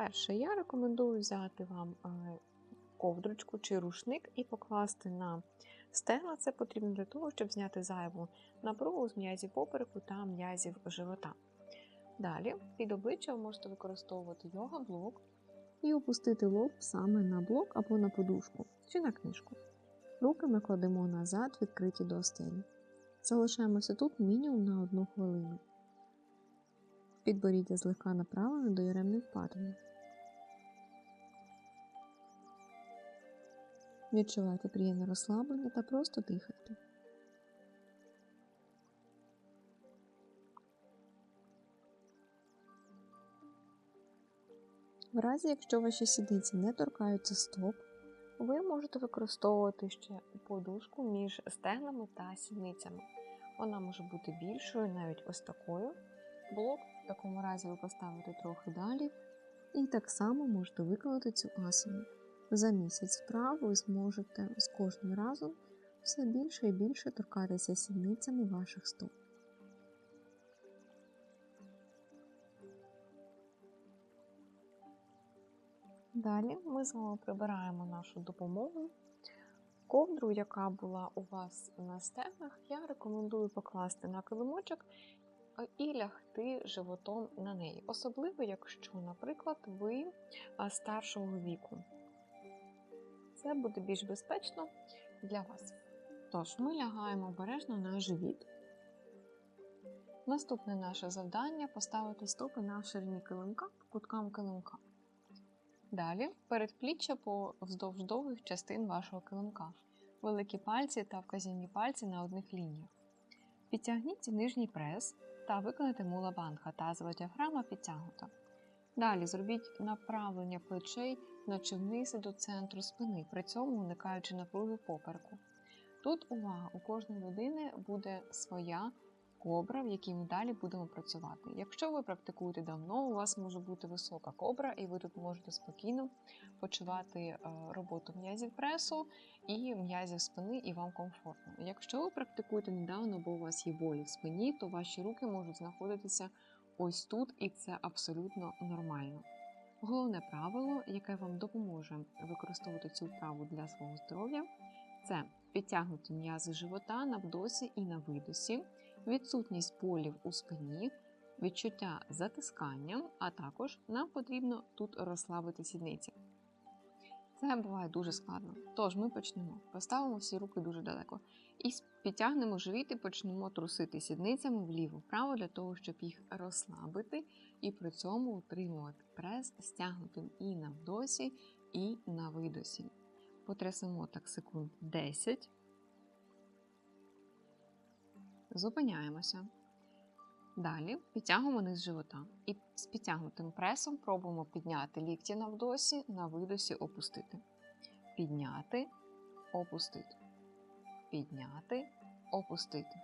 Перше, я рекомендую взяти вам е, ковдрочку чи рушник і покласти на стегна. Це потрібно для того, щоб зняти зайву напругу з м'язів попереку та м'язів живота. Далі під обличчя ви можете використовувати йога-блок і опустити лоб саме на блок або на подушку чи на книжку. Руки ми кладемо назад, відкриті до стелі. Залишаємося тут мінімум на одну хвилину. Підборіддя злегка направлене до яремної впадини. Відчувайте приємне розслаблення та просто дихайте. В разі, якщо ваші сідниці не торкаються стоп, ви можете використовувати ще подушку між стегнами та сідницями. Вона може бути більшою, навіть ось такою. Блок в такому разі ви поставите трохи далі. І так само можете виконати цю асану. За місяць вправ ви зможете з кожним разом все більше і більше торкатися сідницями ваших стоп. Далі ми з вами прибираємо нашу допомогу. Ковдру, яка була у вас на стегнах, я рекомендую покласти на килимочок е, і лягти животом на неї. Особливо, якщо, наприклад, ви е, старшого віку. Це буде більш безпечно для вас. Тож, ми лягаємо обережно на живіт. Наступне наше завдання поставити стопи на ширині килимка куткам килимка. Далі передпліччя по вздовж довгих частин вашого килимка. Великі пальці та вказівні пальці на одних лініях. Підтягніть нижній прес та виконайте мула бандха. Тазова діаграма підтягнута. Далі зробіть направлення плечей, наче вниз до центру спини, при цьому уникаючи напруги попереку. Тут увага, у кожної людини буде своя кобра, в якій ми далі будемо працювати. Якщо ви практикуєте давно, у вас може бути висока кобра, і ви тут можете спокійно почувати е, роботу м'язів пресу і м'язів спини, і вам комфортно. Якщо ви практикуєте недавно, бо у вас є болі в спині, то ваші руки можуть знаходитися ось тут, і це абсолютно нормально. Головне правило, яке вам допоможе використовувати цю вправу для свого здоров'я, це підтягнуті м'язи живота на вдосі і на видосі, відсутність болів у спині, відчуття затискання, а також нам потрібно тут розслабити сідниці. Це буває дуже складно. Тож ми почнемо. Поставимо всі руки дуже далеко. І підтягнемо живіт і почнемо трусити сідницями вліво-вправо для того, щоб їх розслабити і при цьому утримувати прес стягнутим і на вдосі, і на видосі. Потрясемо так секунд 10. Зупиняємося. Далі підтягуємо низ живота. І з підтягнутим пресом пробуємо підняти лікті на вдосі, на видосі опустити. Підняти, опустити. Підняти, опустити.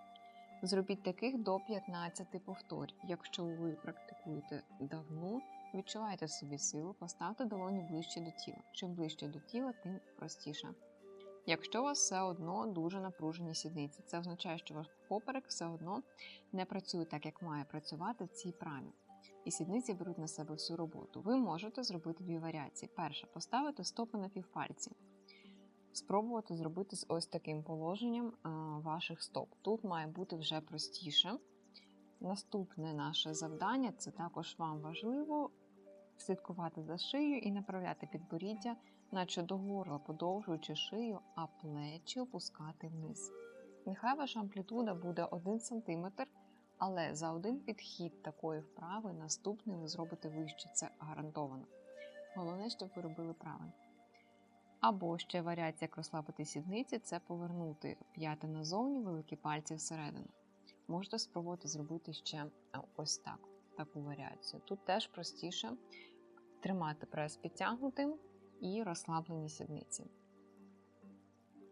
Зробіть таких до 15 повторів. Якщо ви практикуєте давно, відчуваєте в собі силу, поставте долоні ближче до тіла. Чим ближче до тіла, тим простіше. Якщо у вас все одно дуже напружені сідниці, це означає, що ваш поперек все одно не працює так, як має працювати в цій прамі. І сідниці беруть на себе всю роботу. Ви можете зробити дві варіації. Перша поставити стопи на півпальці. Спробувати зробити з ось таким положенням ваших стоп. Тут має бути вже простіше. Наступне наше завдання це також вам важливо слідкувати за шиєю і направляти підборіддя, наче до горла, подовжуючи шию, а плечі опускати вниз. Нехай ваша амплітуда буде 1 см, але за один підхід такої вправи наступний ви зробите вище, це гарантовано. Головне, щоб ви робили правильно. Або ще варіація, як розслабити сідниці, це повернути п'яти назовні, великі пальці всередину. Можете спробувати зробити ще ось так, таку варіацію. Тут теж простіше тримати прес підтягнутим і розслаблені сідниці.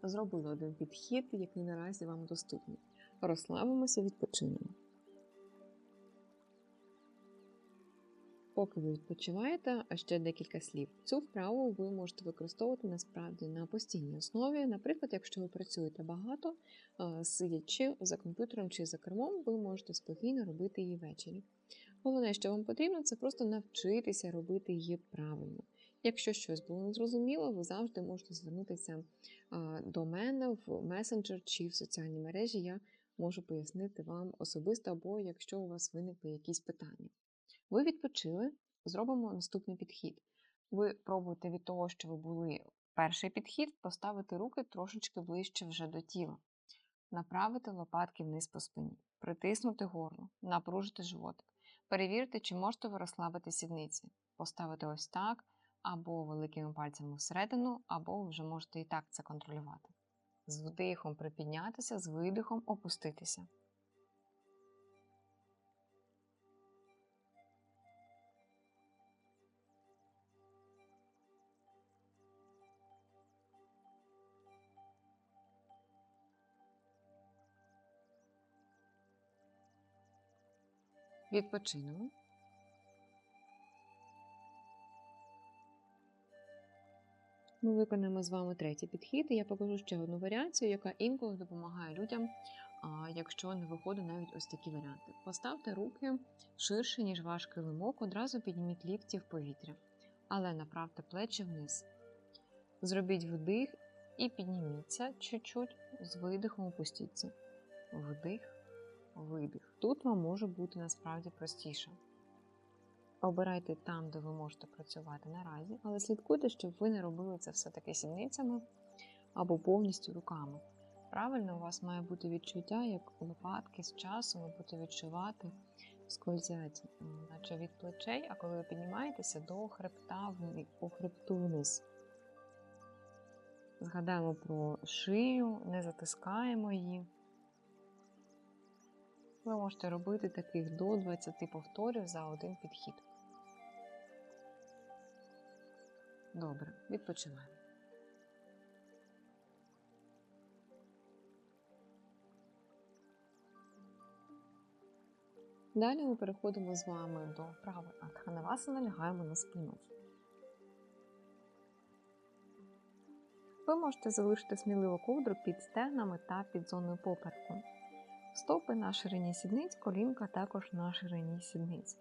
Зробили один підхід, який наразі вам доступний. Розслабимося, відпочинемо. Поки ви відпочиваєте, а ще декілька слів. Цю вправу ви можете використовувати насправді на постійній основі. Наприклад, якщо ви працюєте багато, сидячи за комп'ютером чи за кермом, ви можете спокійно робити її ввечері. Головне, що вам потрібно, це просто навчитися робити її правильно. Якщо щось було незрозуміло, ви завжди можете звернутися до мене в месенджер чи в соціальній мережі. Я можу пояснити вам особисто, або якщо у вас виникли якісь питання. Ви відпочили, зробимо наступний підхід. Ви пробуєте від того, що ви були перший підхід, поставити руки трошечки ближче вже до тіла, направити лопатки вниз по спині, притиснути горло, напружити животик. Перевірте, чи можете ви розслабити сідниці, поставити ось так, або великими пальцями всередину, або ви вже можете і так це контролювати. З вдихом припіднятися, з видихом опуститися. Відпочинемо. Ми виконаємо з вами третій підхід, і я покажу ще одну варіацію, яка інколи допомагає людям, якщо не виходить навіть ось такі варіанти. Поставте руки ширше, ніж ваш килимок, одразу підніміть лікті в повітря, але направте плечі вниз. Зробіть вдих і підніміться чуть-чуть, з видихом опустіться. Вдих, видих. Тут вам може бути насправді простіше. Обирайте там, де ви можете працювати наразі, але слідкуйте, щоб ви не робили це все-таки сідницями або повністю руками. Правильно, у вас має бути відчуття, як лопатки з часом ви будете відчувати, скользять, наче від плечей, а коли ви піднімаєтеся до хребта по хребту вниз. Згадаємо про шию, не затискаємо її. Ви можете робити таких до 20 повторів за один підхід. Добре, відпочиваємо. Далі ми переходимо з вами до правої Адханавасана, лягаємо на спину. Ви можете залишити сміливо ковдру під стегнами та під зоною попереку. Стопи на ширині сідниць, колінка також на ширині сідниць.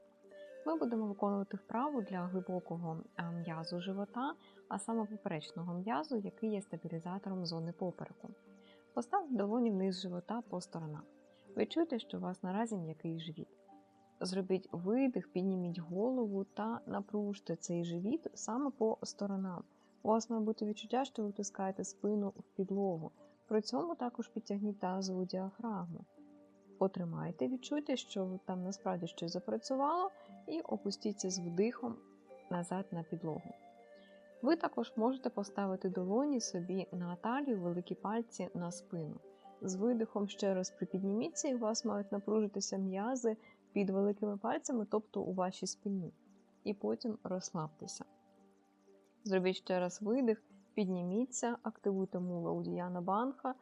Ми будемо виконувати вправу для глибокого м'язу живота, а саме поперечного м'язу, який є стабілізатором зони попереку. Поставте долоні вниз живота по сторонах. Ви чуєте, що у вас наразі м'який живіт. Зробіть видих, підніміть голову та напружте цей живіт саме по сторонам. У вас має бути відчуття, що ви втискаєте спину в підлогу. При цьому також підтягніть тазову діафрагму. Потримайте, відчуйте, що там насправді щось запрацювало, і опустіться з вдихом назад на підлогу. Ви також можете поставити долоні собі на талію, великі пальці на спину. З видихом ще раз припідніміться, і у вас мають напружитися м'язи під великими пальцями, тобто у вашій спині. І потім розслабтеся. Зробіть ще раз видих, підніміться, активуйте мула удіяна банха,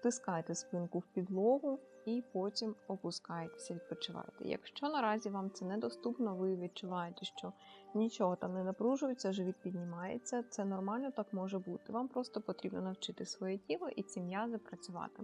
втискайте спинку в підлогу і потім опускаєтеся, відпочиваєте. Якщо наразі вам це недоступно, ви відчуваєте, що нічого там не напружується, живіт піднімається, це нормально так може бути. Вам просто потрібно навчити своє тіло і ці м'язи працювати.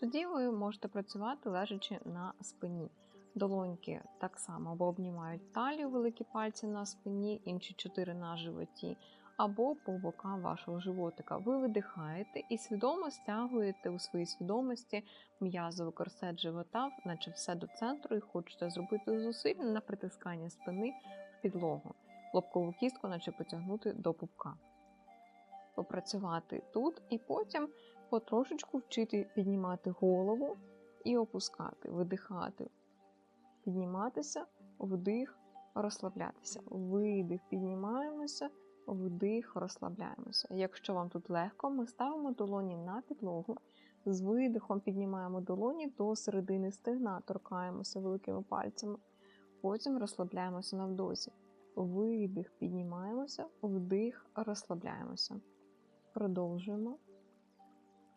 Тоді ви можете працювати лежачи на спині. Долоньки так само або обнімають талію, великі пальці на спині, інші чотири на животі, або по бокам вашого животика. Ви видихаєте і свідомо стягуєте у своїй свідомості м'язовий корсет живота, наче все до центру, і хочете зробити зусиль на притискання спини в підлогу, лобкову кістку, наче потягнути до пупка. Попрацювати тут і потім потрошечку вчити піднімати голову і опускати, видихати, підніматися, вдих, розслаблятися, видих, піднімаємося вдих, розслабляємося. Якщо вам тут легко, ми ставимо долоні на підлогу, з видихом піднімаємо долоні до середини стегна, торкаємося великими пальцями, потім розслабляємося на вдосі. Видих, піднімаємося, вдих, розслабляємося. Продовжуємо.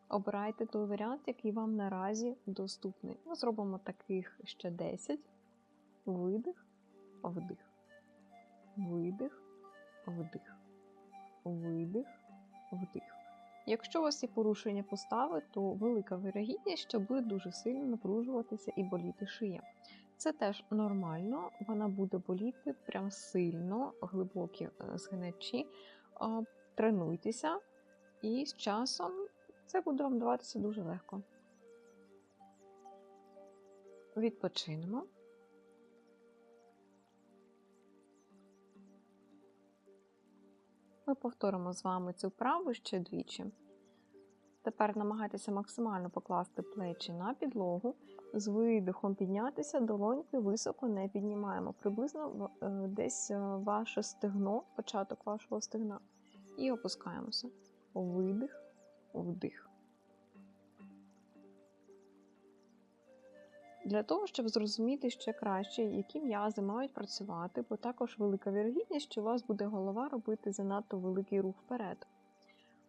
Обирайте той варіант, який вам наразі доступний. Ми зробимо таких ще 10. Видих, вдих. Видих, вдих, видих, вдих. Якщо у вас є порушення постави, то велика вирогідність, що буде дуже сильно напружуватися і боліти шия. Це теж нормально, вона буде боліти прям сильно, глибокі е, згиначі. Тренуйтеся, і з часом це буде вам даватися дуже легко. Відпочинемо. Ми повторимо з вами цю вправу ще двічі. Тепер намагайтеся максимально покласти плечі на підлогу, з видихом піднятися, долоньки високо не піднімаємо. Приблизно е, десь е, ваше стегно, початок вашого стегна. І опускаємося. Видих, вдих. Для того, щоб зрозуміти ще краще, які м'язи мають працювати, бо також велика вірогідність, що у вас буде голова робити занадто великий рух вперед.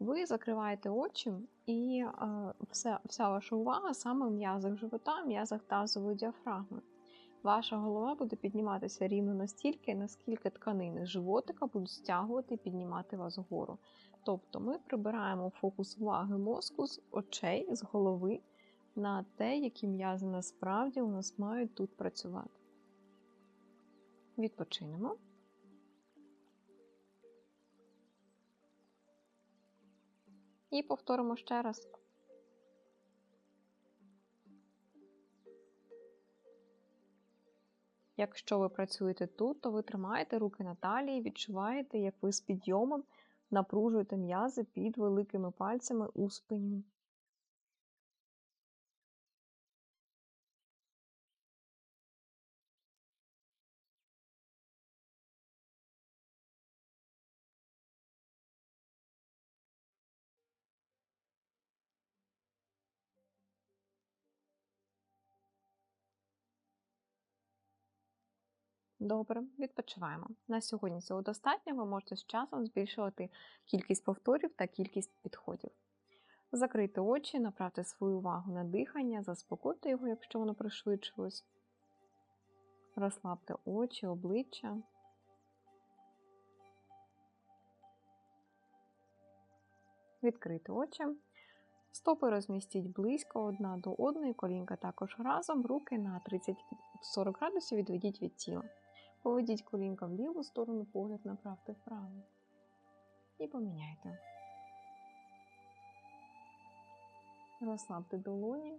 Ви закриваєте очі, і е, вся, вся ваша увага саме в м'язах живота, м'язах тазової діафрагми. Ваша голова буде підніматися рівно настільки, наскільки тканини животика будуть стягувати і піднімати вас вгору. Тобто ми прибираємо фокус уваги мозку з очей, з голови на те, які м'язи насправді у нас мають тут працювати. Відпочинемо. І повторимо ще раз. Якщо ви працюєте тут, то ви тримаєте руки на талії, відчуваєте, як ви з підйомом напружуєте м'язи під великими пальцями у спині. Добре, відпочиваємо. На сьогодні цього достатньо. Ви можете з часом збільшувати кількість повторів та кількість підходів. Закрийте очі, направте свою увагу на дихання, заспокойте його, якщо воно пришвидшилось. Розслабте очі, обличчя. Відкрийте очі. Стопи розмістіть близько одна до одної, колінка також разом, руки на 30-40 градусів відведіть від тіла. Поведіть колінка в ліву сторону, погляд направте вправо. І поміняйте. Розслабте долоні.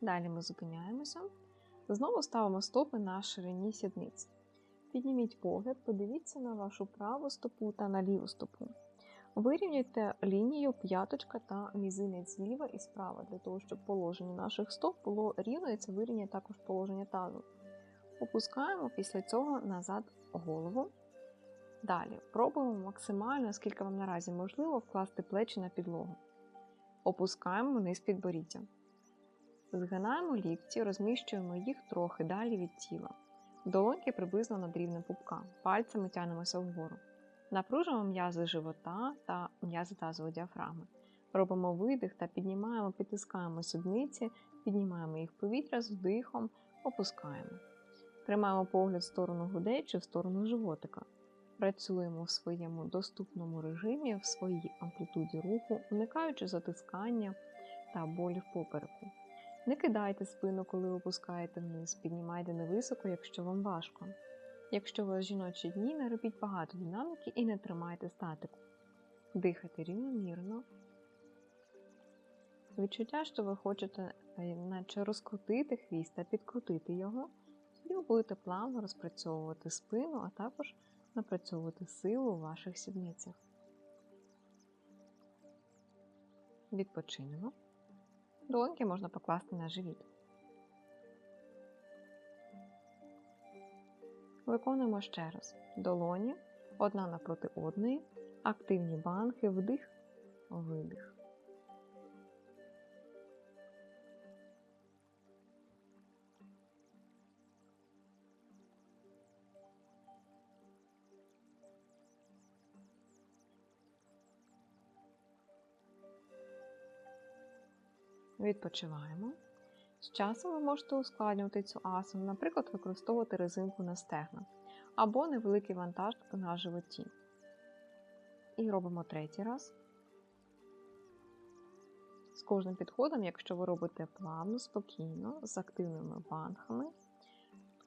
Далі ми зупиняємося. Знову ставимо стопи на ширині сідниць. Підніміть погляд, подивіться на вашу праву стопу та на ліву стопу. Вирівняйте лінію п'яточка та мізинець зліва і справа, для того, щоб положення наших стоп було рівно, і це вирівняє також положення тазу. Опускаємо після цього назад голову. Далі пробуємо максимально, скільки вам наразі можливо, вкласти плечі на підлогу. Опускаємо вниз підборіддя. Згинаємо лікті, розміщуємо їх трохи далі від тіла. Долоньки приблизно над рівнем пупка. Пальцями тянемося вгору. Напружуємо м'язи живота та м'язи тазової діафрагми. Робимо видих та піднімаємо, підтискаємо сідниці, піднімаємо їх повітря з вдихом, опускаємо. Тримаємо погляд в сторону грудей чи в сторону животика. Працюємо в своєму доступному режимі, в своїй амплітуді руху, уникаючи затискання та болі в попереку. Не кидайте спину, коли опускаєте вниз, піднімайте невисоко, якщо вам важко. Якщо у вас жіночі дні, не робіть багато динаміки і не тримайте статику. Дихайте рівномірно. Відчуття, що ви хочете е, наче розкрутити хвіст та підкрутити його, і ви будете плавно розпрацьовувати спину, а також напрацьовувати силу у ваших сідницях. Відпочинемо. Долоньки можна покласти на живіт. Виконуємо ще раз. Долоні одна напроти одної, активні банки, вдих, видих. Відпочиваємо. З часом ви можете ускладнювати цю асану, наприклад, використовувати резинку на стегна. або невеликий вантаж на животі. І робимо третій раз. З кожним підходом, якщо ви робите плавно, спокійно, з активними банхами,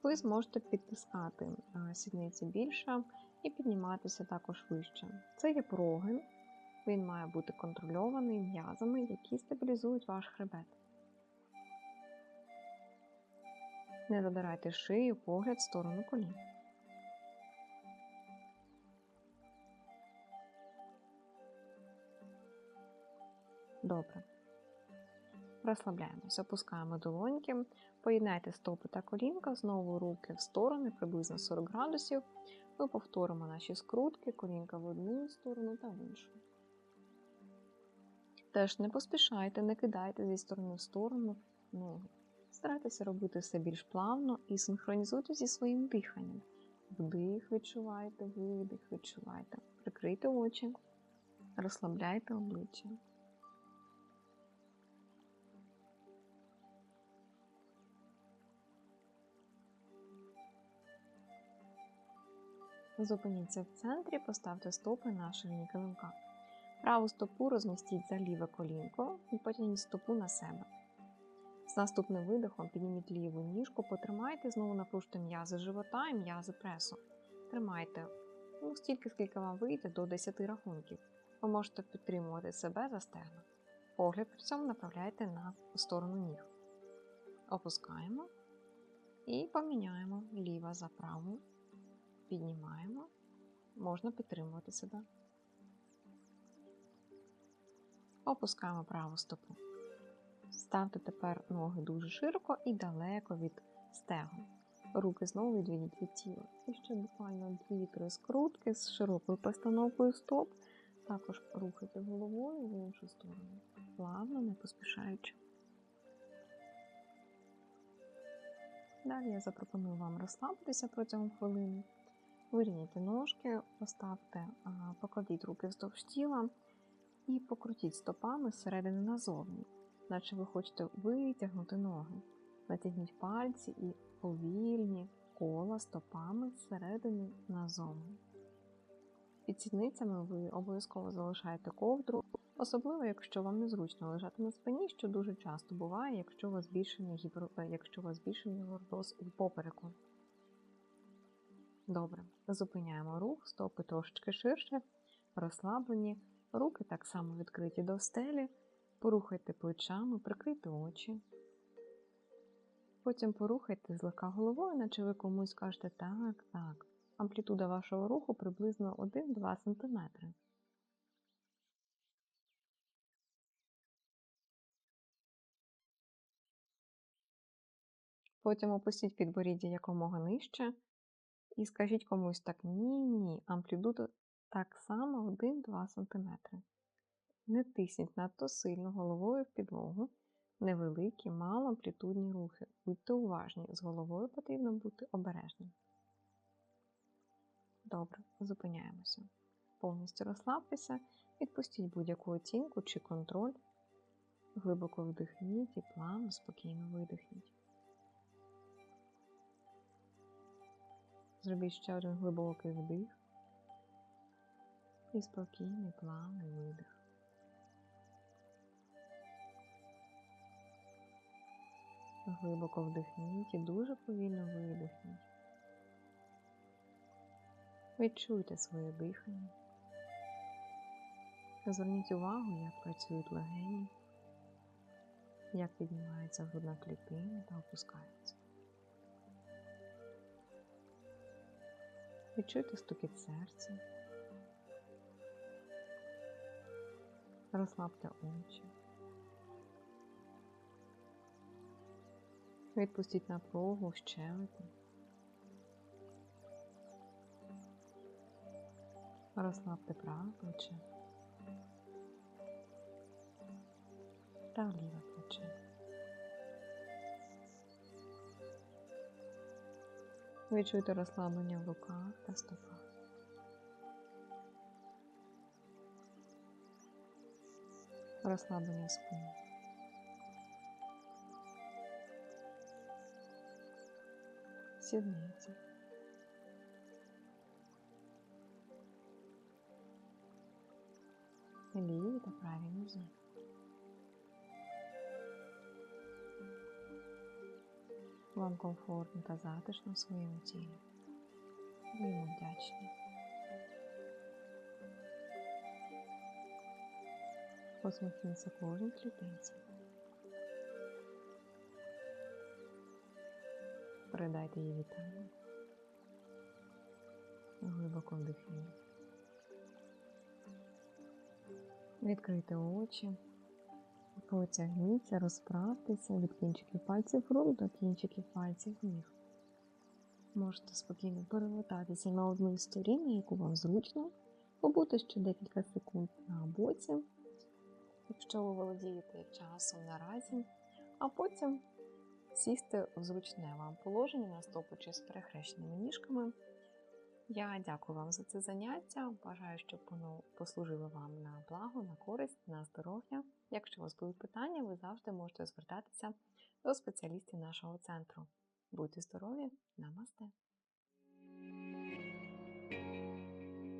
ви зможете підтискати е, сідниці більше і підніматися також вище. Це є прогин, він має бути контрольований м'язами, які стабілізують ваш хребет. Не задирайте шию, погляд в сторону колін. Добре. Розслабляємося, опускаємо долоньки, поєднайте стопи та колінка, знову руки в сторони, приблизно 40 градусів. Ми повторимо наші скрутки, колінка в одну сторону та в іншу. Теж не поспішайте, не кидайте зі сторони в сторону ноги. Старайтеся робити все більш плавно і синхронізуйте зі своїм диханням. Вдих відчувайте, видих відчувайте. Прикрийте очі, розслабляйте обличчя. Зупиніться в центрі, поставте стопи на ширині килимка. Праву стопу розмістіть за ліве колінко і потягніть стопу на себе. З наступним видихом підніміть ліву ніжку, потримайте, знову напружте м'язи живота і м'язи пресу. Тримайте ну, стільки, скільки вам вийде, до 10 рахунків. Ви можете підтримувати себе за стегна. Погляд при цьому направляйте на сторону ніг. Опускаємо і поміняємо ліва за праву. Піднімаємо, можна підтримувати себе. Опускаємо праву стопу. Ставте тепер ноги дуже широко і далеко від стегон. Руки знову відведіть від тіла. І ще буквально 2-3 скрутки з широкою постановкою стоп. Також рухайте головою в іншу сторону. Плавно, не поспішаючи. Далі я запропоную вам розслабитися протягом хвилини. Вирівняйте ножки, поставте, покладіть руки вздовж тіла і покрутіть стопами зсередини назовні, наче ви хочете витягнути ноги. Натягніть пальці і повільні кола стопами зсередини назовні. Під сідницями ви обов'язково залишаєте ковдру, особливо, якщо вам незручно лежати на спині, що дуже часто буває, якщо у вас збільшений гіпер... якщо у вас збільшений лордоз у попереку. Добре, зупиняємо рух, стопи трошечки ширше, розслаблені, руки так само відкриті до стелі, порухайте плечами, прикрийте очі. Потім порухайте злегка головою, наче ви комусь кажете так, так. Амплітуда вашого руху приблизно 1-2 см. Потім опустіть підборіддя якомога нижче. І скажіть комусь так, ні-ні, амплітуда так само 1-2 см. Не тисніть надто сильно головою в підлогу. Невеликі, мало амплітудні рухи. Будьте уважні, з головою потрібно бути обережним. Добре, зупиняємося. Повністю розслабтеся, відпустіть будь-яку оцінку чи контроль. Глибоко вдихніть і плавно, спокійно видихніть. Зробіть ще один глибокий вдих і спокійний плавний видих. Глибоко вдихніть і дуже повільно видихніть. Відчуйте своє дихання. Зверніть увагу, як працюють легені, як піднімається грудна клітина та опускається. Відчуйте стукіт серця. Розслабте очі. Відпустіть напругу в щелепі. Розслабте праве плече та ліве плече. Відчуйте розслаблення в руках та стопах. расслабление спины. Седмицы. Или это правильный знак. Вам комфортно та затишно в своєму тілі. Ви йому вдячні. Посміхніться кожній клітинці. Передайте їй вітання. Глибоко вдихніть. Відкрийте очі. Потягніться, розправтеся від кінчиків пальців рук до кінчиків пальців ніг. Можете спокійно перевертатися на одну із сторін, яку вам зручно, побути ще декілька секунд на боці, якщо ви володієте часом наразі, а потім сісти в зручне вам положення на стопу з перехрещеними ніжками. Я дякую вам за це заняття. Бажаю, щоб воно послужило вам на благо, на користь, на здоров'я. Якщо у вас будуть питання, ви завжди можете звертатися до спеціалістів нашого центру. Будьте здорові! Намасте!